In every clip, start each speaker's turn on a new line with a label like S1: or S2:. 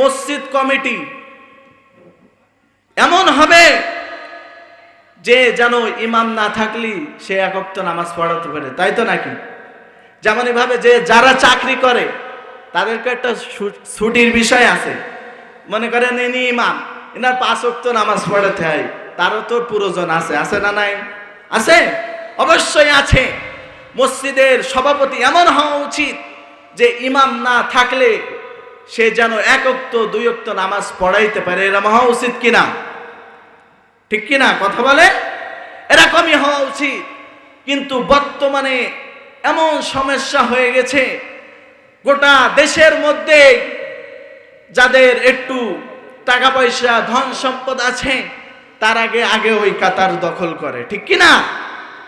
S1: মসজিদ কমিটি। এমন হবে যে যেন ইমাম না থাকলি সে একক নামাজ পড়াতে পারে তাই তো নাকি? যেমন এভাবে যে যারা চাকরি করে, তাদেরকে একটা ছুটির বিষয় আছে। মনে করেন ইনি ইমাম এনার পাঁচ ওয়াক্ত নামাজ পড়াতে হয়, তারও তো পুরোজন আছে আছে না নাই? আছে? অবশ্যই আছে। মসজিদের সভাপতি এমন হওয়া উচিত যে ইমাম না থাকলে সে যেন একক্ত দুই অক্ত নামাজ পড়াইতে পারে এরম হওয়া উচিত কিনা? ঠিক কিনা কথা বলে? এরকমই হওয়া উচিত। কিন্তু বর্তমানে এমন সমস্যা হয়ে গেছে, গোটা দেশের মধ্যে যাদের একটু টাকা পয়সা ধন সম্পদ আছে, তার আগে আগে ওই কাতার দখল করে। ঠিক কিনা?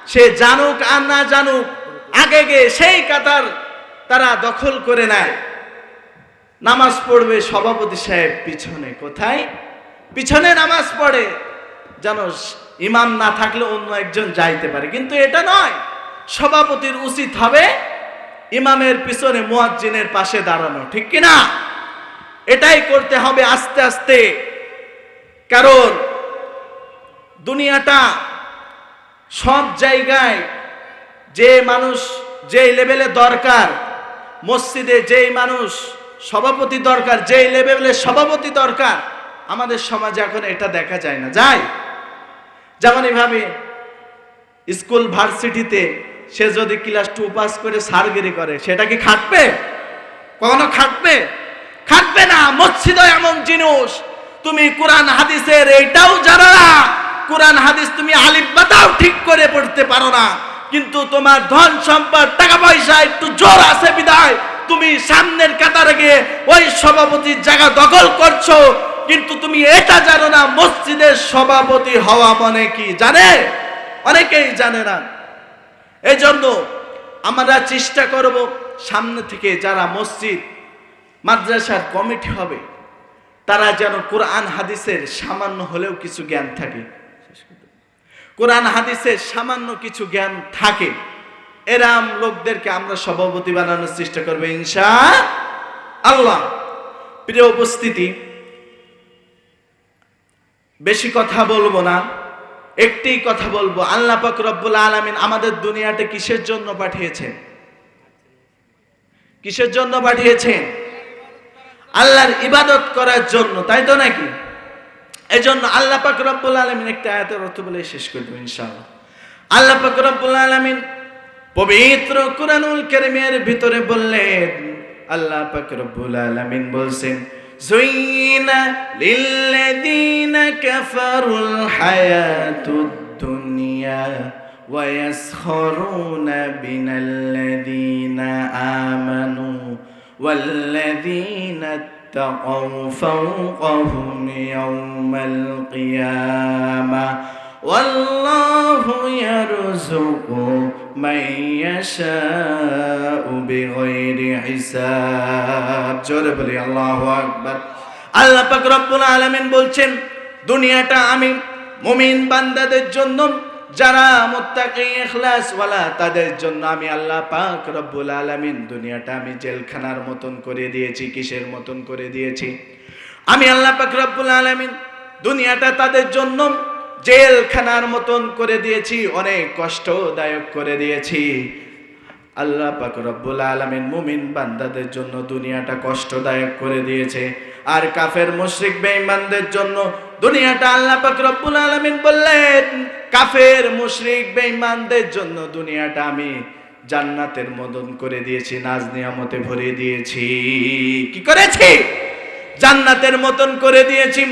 S1: সে জানুক আর না জানুক, আগে গে সেই কাতার তারা দখল করে নেয়। নামাজ পড়বে সভাপতি সাহেব পিছনে, কোথায়? পিছনে নামাজ পড়ে। যেন ইমাম না থাকলে অন্য একজন যাইতে পারে। কিন্তু এটা নয়। সভাপতির উচিত হবে ইমামের পিছনে মুয়াজ্জিনের পাশে দাঁড়ানো, ঠিক কি না এটাই করতে হবে আস্তে আস্তে। কারণ দুনিয়াটা সব জায়গায় যে মানুষ যে লেভেলে দরকার, মসজিদে যেই মানুষ সভাপতি দরকার, যেই লেভেলে সভাপতি দরকার, আমাদের সমাজে এখন এটা দেখা যায় না। যায় যেমন এভাবে স্কুল ভার্সিটিতে সে যদি ক্লাস টু পাস করে সার্গেরি করে, সেটা কি খাটবে? কখনো খাটবে? খাটবে না। মসজিদ এমন জিনিস, তুমি কোরআন হাদিসের এইটাও জানো না। কোরআন হাদিস তুমি আলিফ বাতাও ঠিক করে পড়তে পারো না। কিন্তু তোমার ধন সম্পদ, টাকা পয়সা একটু জোর আছে বিদায়। তুমি সামনের কাতারে গিয়ে ওই সভাপতির জায়গা দখল করছ, কিন্তু তুমি এটা জানো না, মসজিদের সভাপতি হওয়া মানে কি জানে? অনেকেই জানে না। এই জন্য আমরা চেষ্টা করব সামনে থেকে যারা মসজিদ, মাদ্রাসার কমিটি হবে, তারা যেন কোরআন হাদিসের সামান্য হলেও কিছু জ্ঞান থাকে। কোরআন হাদিসের সামান্য কিছু জ্ঞান থাকে। এরাম লোকদেরকে আমরা সভাপতি বানানোর চেষ্টা করব ইনশা আল্লাহ প্রিয় উপস্থিতি, বেশি কথা বলব না, একটি কথা বলব। আল্লাহ পাক রব্বুল আলামিন আমাদের দুনিয়াতে কিসের জন্য পাঠিয়েছেন? কিসের জন্য পাঠিয়েছেন? আল্লাহর ইবাদত করার জন্য, তাই তো নাকি? এই জন্য আল্লাহ পাক রব্বুল আলামিন একটা আয়াতের অর্থ বলে শেষ করে দেবো ইনশাআল্লাহ। আল্লাহ পাক রব্বুল আলামিন পবিত্র কুরআনুল কারীমের ভিতরে বললেন আল্লাহ পাক রব্বুল আলামিন বলছেন زين للذين كفروا الحياة الدنيا ويسخرون من الذين آمنوا والذين اتقوا فوقهم يوم القيامة والله يرزق من يشاء بغير حساب জোরে বলি আল্লাহু আকবার আল্লাহ পাক রব্বুল আলামিন বলছেন দুনিয়াটা আমি মুমিন বান্দাদের জন্য যারা মুত্তাকি ইখলাস ওয়ালা তাদের জন্য আমি আল্লাহ পাক রব্বুল আলামিন দুনিয়াটা আমি জেলখানার মতন করে দিয়েছি কিসের মতন করে দিয়েছি আমি আল্লাহ পাক রব্বুল আলামিন দুনিয়াটা তাদের জন্য জেলখানার মতন করে দিয়েছি, অনেক কষ্টদায়ক করে দিয়েছি। আল্লাহ পাক রব্বুল আলামিন মুমিন বান্দাদের জন্য দুনিয়াটা কষ্টদায়ক করে দিয়েছে। আর কাফের, মুশরিক, বেঈমানদের জন্য দুনিয়াটা আল্লাহ পাক রব্বুল আলামিন বললেন, কাফের, মুশরিক, বেঈমানদের জন্য দুনিয়াটা আমি জান্নাতের মদন করে দিয়েছি, নাজ নিয়ামতে ভরে দিয়েছি। কি করেছি? জান্নাতের মতন করে দিয়েছি।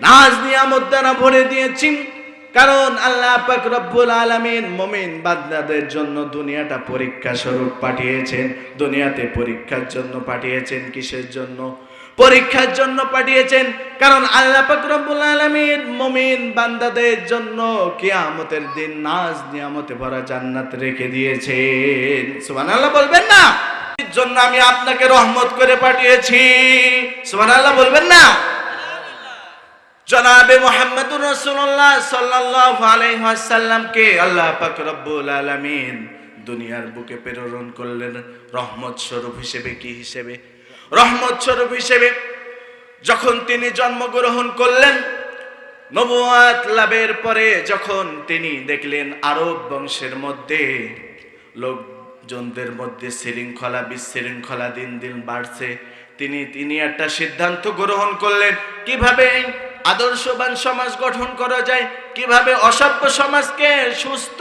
S1: নাজ নিয়ামত দ্বারা ভরে দিয়েছি। কারণ আল্লাহ পাক রব্বুল আলামিন মুমিন বান্দাদের জন্য দুনিয়াটা পরীক্ষা স্বরূপ পাঠিয়েছেন। দুনিয়াতে পরীক্ষার জন্য পাঠিয়েছেন কিসের জন্য? পরীক্ষার জন্য পাঠিয়েছেন। কারণ আল্লাহ পাক রব্বুল আলামিন মুমিন বান্দাদের জন্য কিয়ামতের দিন নাজ নিয়ামতে ভরা জান্নাত রেখে দিয়েছেন। সুবহানাল্লাহ বলবেন না? জন্য আমি আপনাকে রহমত করে পাঠিয়েছি। সুবহানাল্লাহ বলবেন না? জনাবে মোহাম্মদুর রসুল্লাহ সাল্লাল্লাহু আলাইহি ওয়াসাল্লামকে আল্লাহ পাক রব্বুল আলামিন দুনিয়ার বুকে প্রেরণ করলেন। রহমত স্বরূপ হিসেবে কি হিসেবে? রহমত স্বরূপ হিসেবে যখন তিনি জন্মগ্রহণ করলেন নবুয়াত লাভের পরে যখন তিনি দেখলেন আরব বংশের মধ্যে লোকজনদের মধ্যে শৃঙ্খলা, বিশৃঙ্খলা দিন দিন বাড়ছে, তিনি তিনি একটা সিদ্ধান্ত গ্রহণ করলেন। কীভাবে? আদর্শবান সমাজ গঠন করা যায়। কীভাবে অসভ্য সমাজকে সুস্থ,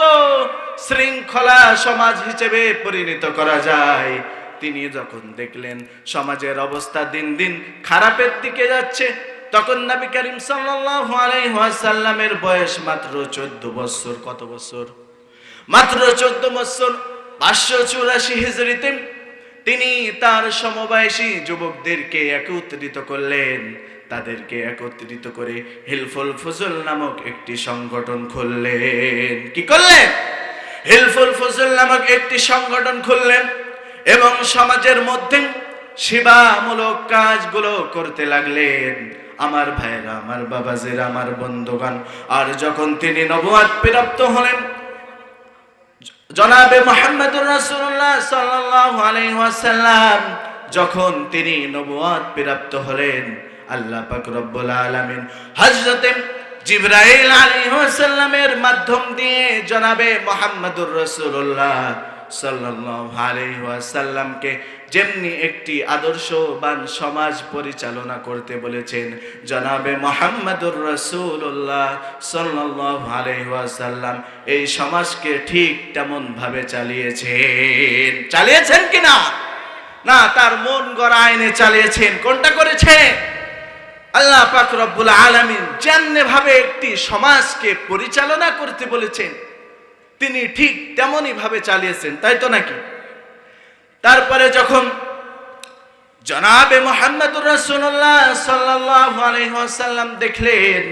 S1: শৃঙ্খলা সমাজ হিসেবে পরিণত করা যায়? তিনি যখন দেখলেন সমাজের অবস্থা দিন দিন খারাপের দিকে যাচ্ছে, তখন নবী করিম সাল্লাল্লাহু আলাইহি ওয়াসাল্লামের বয়স মাত্র 14 বছর। কত বছর? মাত্র 14 বছর। 584 হিজরিতে তিনি তার সমবয়সী যুবকদেরকে একত্রিত করলেন। তাদেরকে একত্রিত করে হিলফুল ফজল নামক একটি সংগঠন খুললেন। কি করলেন? হিলফুল ফজল নামক একটি সংগঠন খুললেন এবং সমাজের মধ্যে সেবামূলক কাজগুলো করতে লাগলেন। আমার ভাইরা আমার বাবাজের, আমার বন্ধুগান আর যখন তিনি নবুয়াত প্রাপ্ত হলেন, জনাবে মোহাম্মদুর রাসূলুল্লাহ সাল্লাল্লাহু আলাইহি ওয়াসাল্লাম, যখন তিনি নবুয়াত প্রাপ্ত হলেন আল্লাহ পাক রব্বুল আলামিন হযরতে জিবরাইল আলাইহিস সালামের মাধ্যম দিয়ে জনাবে মোহাম্মদুর রাসূলুল্লাহ সাল্লাল্লাহু আলাইহি ওয়াসাল্লামকে যেমনি একটি আদর্শবান সমাজ পরিচালনা করতে বলেছেন জনাবে মোহাম্মদুর রাসূলুল্লাহ সাল্লাল্লাহু আলাইহি ওয়াসাল্লাম, এই সমাজকে ঠিক তেমন ভাবে চালিয়েছেন। চালিয়েছেন কিনা? না, তার মন গড়া আইনে চালিয়েছেন। কোনটা করেছেন? আল্লাহ পাক রব্বুল আলামিন যেমনি ভাবে একটি সমাজকে পরিচালনা করতে বলেছেন, তিনি ঠিক তেমনই ভাবে চালিয়েছেন, তাই তো নাকি? তারপরে যখন জনাবে মোহাম্মদুর রাসূলুল্লাহ সাল্লাল্লাহু আলাইহি ওয়াসাল্লাম দেখলেন,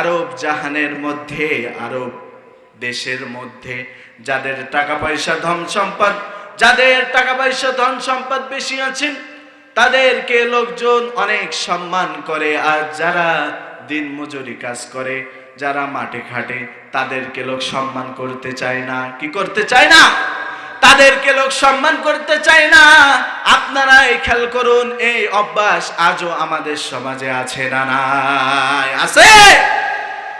S1: আরব জাহানের মধ্যে, আরব দেশের মধ্যে যাদের টাকা পয়সা ধন সম্পদ, যাদের টাকা পয়সা ধন সম্পদ বেশি আছেন তাদেরকে লোকজন অনেক সম্মান করে, আর যারা দিন মজুরি কাজ করে, যারা মাঠে খাটে তাদেরকে লোক সম্মান করতে চায় না। কি করতে চায় না? তাদেরকে লোক সম্মান করতে চায় না। আপনারা এই খেয়াল করুন, এই অভ্যাস আজও আমাদের সমাজে আছে না নাই? আছে?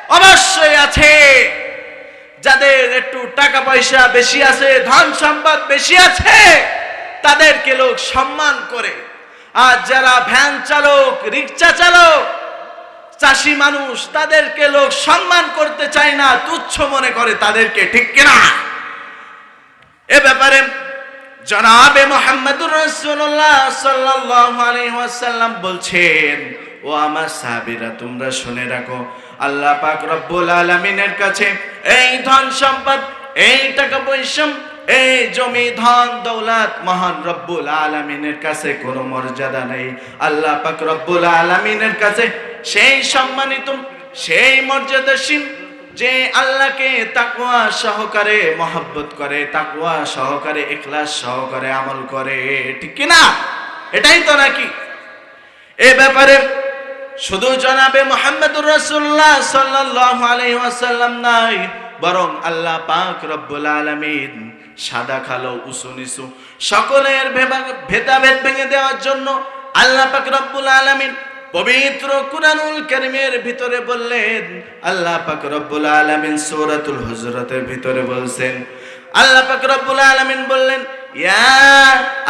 S1: অবশ্যই আছে। যাদের একটু টাকা পয়সা বেশি আছে, ধন সম্পদ বেশি আছে, তাদেরকে লোক সম্মান করে। আর যারা ভ্যান চালক রিক্সা চালক, চাষি মানুষ, তাদেরকে লোক সম্মান করতে চায় না, তুচ্ছ মনে করে তাদেরকে, ঠিক কিনা? এ ব্যাপারে জনাবে মোহাম্মদুর রাসূলুল্লাহ সাল্লাল্লাহু আলাইহি ওয়াসাল্লাম বলছেন, ও আমার সাহাবীরা, তোমরা শুনে রাখো, আল্লাহ পাক রব্বুল আলামিনের কাছে এই ধন সম্পদ, এই টাকা পয়সা এই জমি, ধন, দৌলত মহান রব্বুল আলামিনের কাছে কোনো মর্যাদা নেই। আল্লাহ পাক রব্বুল আলামিনের কাছে সেই সম্মানিত, সেই মর্যাদাসীন যে আল্লাহকে তাকওয়া সহকারে মহব্বত করে, তাকওয়া সহকারে, ইখলাস সহকারে আমল করে। ঠিক কি না এটাই তো নাকি? এ ব্যাপারে শুধু জনাবে মোহাম্মদুর রাসূলুল্লাহ সাল্লাল্লাহু আলাইহি ওয়াসাল্লাম নাই, বরং আল্লাহ পাক রব্বুল আলামিন সাদা, কালো, উঁচু, নিচু। সকলের ভেদাভেদ ভেঙে দেওয়ার জন্য আল্লাহ পাক রব্বুল আলামিন পবিত্র কুরআনুল কারীমের ভিতরে বললেন, আল্লাহ পাক রব্বুল আলামিন সূরাতুল হুজরাতের ভিতরে বলছেন, আল্লাহ পাক রব্বুল আলামিন বললেন, ইয়া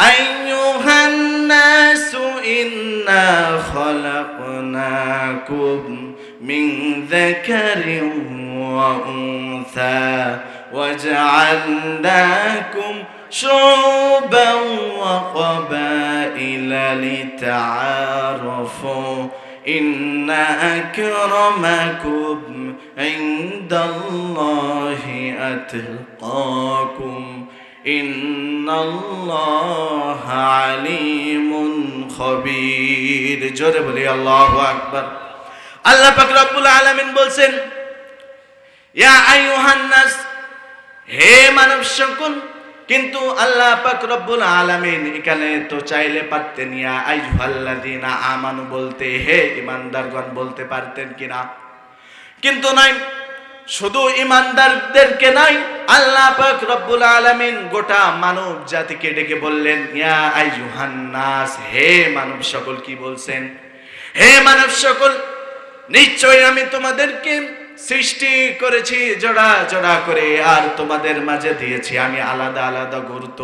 S1: আইয়ুহান নাসু ইন্না খলাকনাকুম মিন যাকারিন ওয়া উনসা। وجعلناكم شعوبا وقبائل لتعارفوا إن أكرمكم عند الله أتقاكم إن الله عليم خبير জোরে বলি আল্লাহু আকবার আল্লাহ পাক রব্বুল আলামিন বলছেন ইয়া আইয়ুহান নাস হে মানব সকল কিন্তু আল্লাহ পাক রব্বুল আলামিন এখানে তো চাইলে পারতেন ইয়া আইয়ুহাল্লাযিনা আমানু বলতে, হে ইমানদারগণ বলতে পারতেন কিনা? কিন্তু নাই, শুধু ইমানদারদেরকে নাই, আল্লাহ পাক রব্বুল আলামিন গোটা মানব জাতিকে ডেকে বললেন, ইয়া আইয়ুহান নাস হে মানব সকল কি বলছেন? হে মানব সকল নিশ্চয়ই আমি তোমাদেরকে সৃষ্টি করেছি জোড়া জোড়া করে, আর তোমাদের মাঝে দিয়েছি আমি আলাদা আলাদা গুরুত্ব,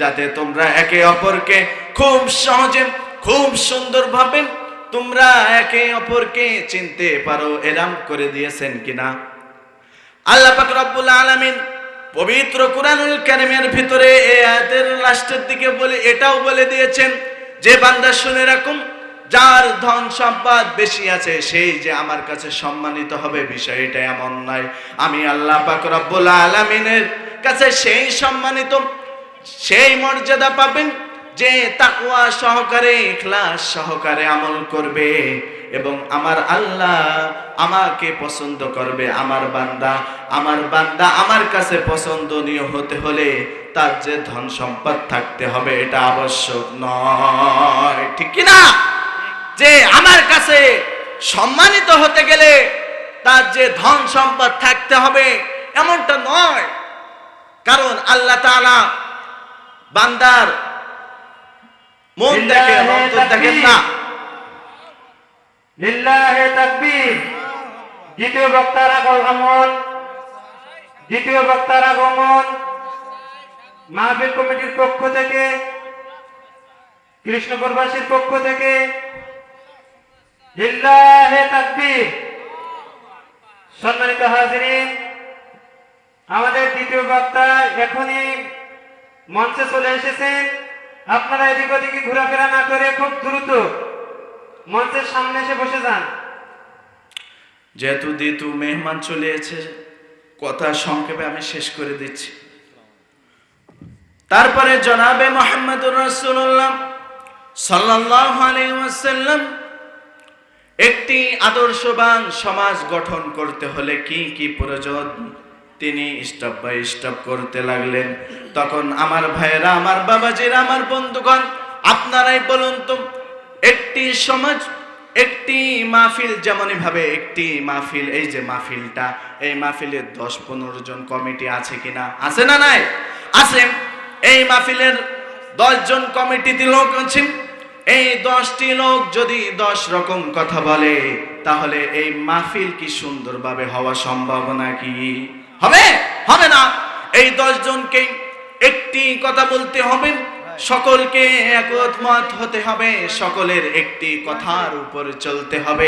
S1: যাতে তোমরা একে অপরকে খুব সহজে, খুব সুন্দরভাবে তোমরা একে অপরকে চিনতে পারো, এরাম করে দিয়েছেন কিনা। আল্লাহ পাক রব্বুল আলামিন পবিত্র কুরআনুল কারীমের ভিতরে এই আয়াতের লাস্টের দিকে বলে, এটাও বলে দিয়েছেন, যে বান্দা শুনে রাখুন যার ধন সম্পদ বেশি আছে সেই যে আমার কাছে সম্মানিত হবে, বিষয়টা এমন নয়। আমি আল্লাহ পাক রব্বুল আলামিনের কাছে সেই সম্মানিত, সেই মর্যাদা পাবেন যে তাকওয়া সহকারে, ইখলাস সহকারে আমল করবে এবং আমার আল্লাহ আমাকে পছন্দ করবে। আমার বান্দা আমার বান্দা আমার কাছে পছন্দনীয় হতে হলে তার যে ধন সম্পদ থাকতে হবে, এটা আবশ্যক নয়। ঠিক কি না যে আমার কাছে সম্মানিত হতে গেলে তার যে ধন সম্পদ থাকতে হবে এমনটা নয়। কারণ আল্লাহ তাআলা বান্দার মন দেখে অন্তর দেখেন না।
S2: লিল্লাহে তাকবীর। দ্বিতীয় বক্তার আগমন। দ্বিতীয় বক্তার আগমন। মাহফিল কমিটির পক্ষ থেকে কৃষ্ণপুরবাসীর পক্ষ থেকে সম্মানিত হাজিরিন, আমাদের দ্বিতীয় বক্তা এখনই মঞ্চে চলে এসেছেন। আপনারা এদিক ওদিকে ঘোরাফেরা না করে খুব দ্রুত মঞ্চের সামনে এসে বসে যান।
S1: যেহেতু দিতু মেহমান চলে এসেছে, কথা সংক্ষেপে আমি শেষ করে দিচ্ছি। তারপরে জনাবে মোহাম্মদুর রাসূলুল্লাহ সাল্লাল্লাহু আলাইহি ওয়াসাল্লাম একটি আদর্শবান সমাজ গঠন করতে হলে কি কি প্রয়োজন? তিনি স্টপ বাই স্টপ করতে লাগলেন। তখন আমার ভাইয়েরা, আমার বাবাজিরা, আমার বন্ধুগণ, আপনারাই বলুন তো, একটি সমাজ, একটি মাহফিল যেমনই ভাবে একটি মাহফিল, এই যে মাহফিলটা, এই মাহফিলের দশ পনেরো জন কমিটি আছে কিনা? আছে না নাই? আছে এই মাহফিলের দশ জন কমিটিতে লোক আছেন। এই দশটি লোক যদি দশ রকম কথা বলে, তাহলে এই মাহফিল কি সুন্দরভাবে হওয়া সম্ভাবনা কি হবে? হবে না। এই জনকে একটি কথা বলতে হবে। সকলকে একমত হতে হবে। সকলের একটি কথার উপর চলতে হবে।